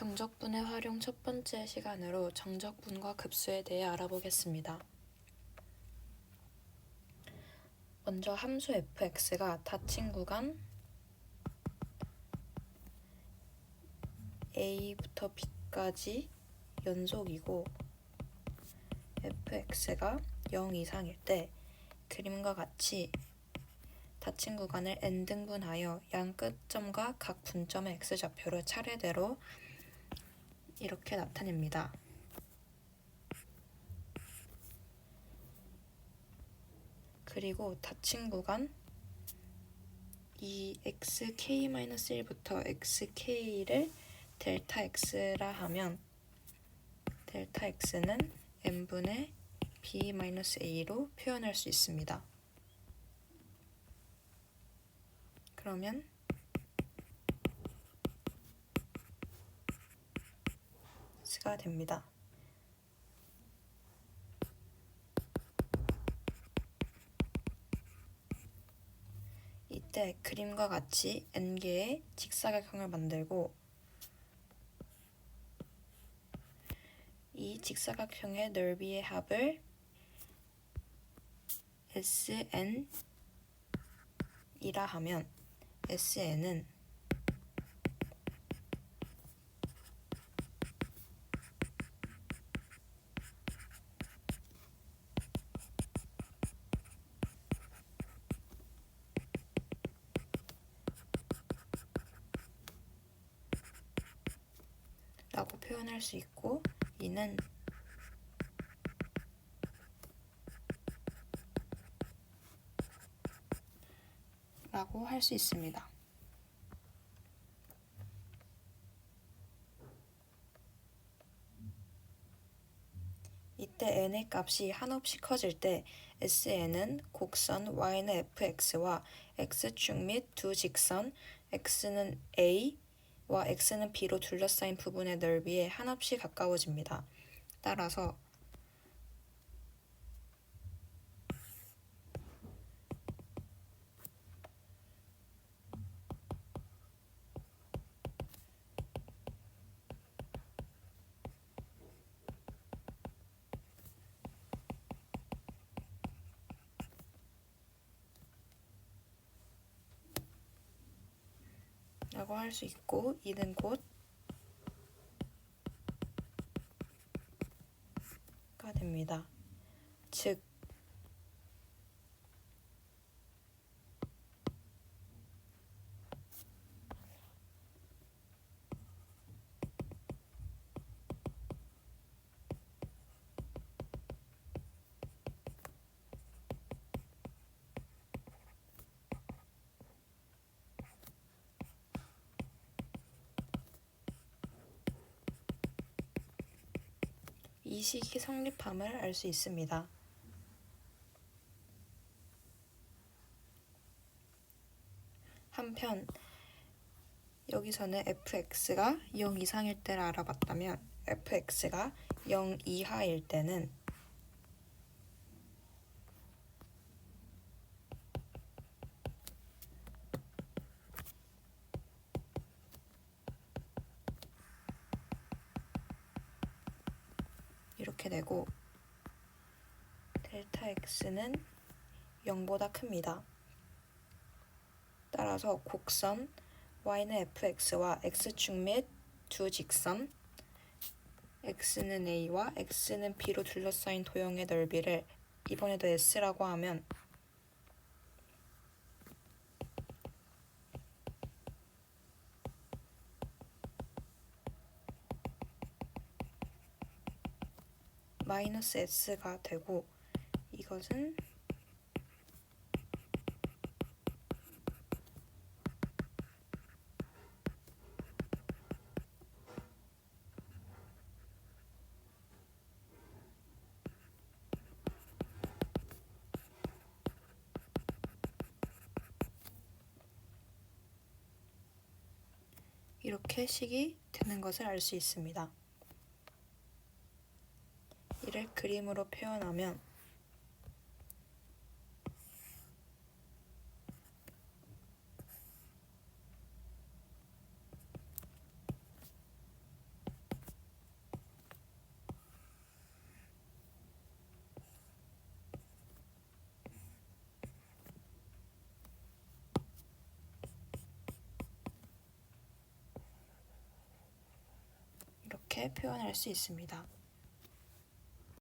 정적분의 활용 첫 번째 시간으로 정적분과 급수에 대해 알아보겠습니다. 먼저 함수 fx가 닫힌 구간 a부터 b까지 연속이고 fx가 0 이상일 때 그림과 같이 닫힌 구간을 n등분하여 양 끝점과 각 분점의 x좌표를 차례대로 이렇게 나타냅니다. 그리고 닫힌 구간 이 xk-1부터 xk를 델타 x라 하면 델타 x는 n분의 b-a로 표현할 수 있습니다. 그러면 x가 됩니다. 이때 그림과 같이 n개의 직사각형을 만들고 이 직사각형의 넓이의 합을 SN이라 하면 SN은 라고 표현할 수 있고 이는 라고 할 수 있습니다. 이때 n의 값이 한없이 커질 때 sn은 곡선 y는 fx와 x축 및 두 직선 x는 a 와 x는 b로 둘러싸인 부분의 넓이에 한없이 가까워집니다. 따라서 라고 할 수 있고 이는 곧 가 됩니다. 즉 이 식이 성립함을 알 수 있습니다. 한편 여기서는 fx가 0 이상일 때를 알아봤다면 fx가 0 이하일 때는 이렇게 되고 델타 x는 0보다 큽니다. 따라서 곡선 y는 fx와 x축 및 두 직선 x는 a와 x는 b로 둘러싸인 도형의 넓이를 이번에도 s라고 하면 마이너스 s가 되고 이것은 이렇게 식이 되는 것을 알 수 있습니다. 이야기를 그림으로 표현하면 표현할 수 있습니다.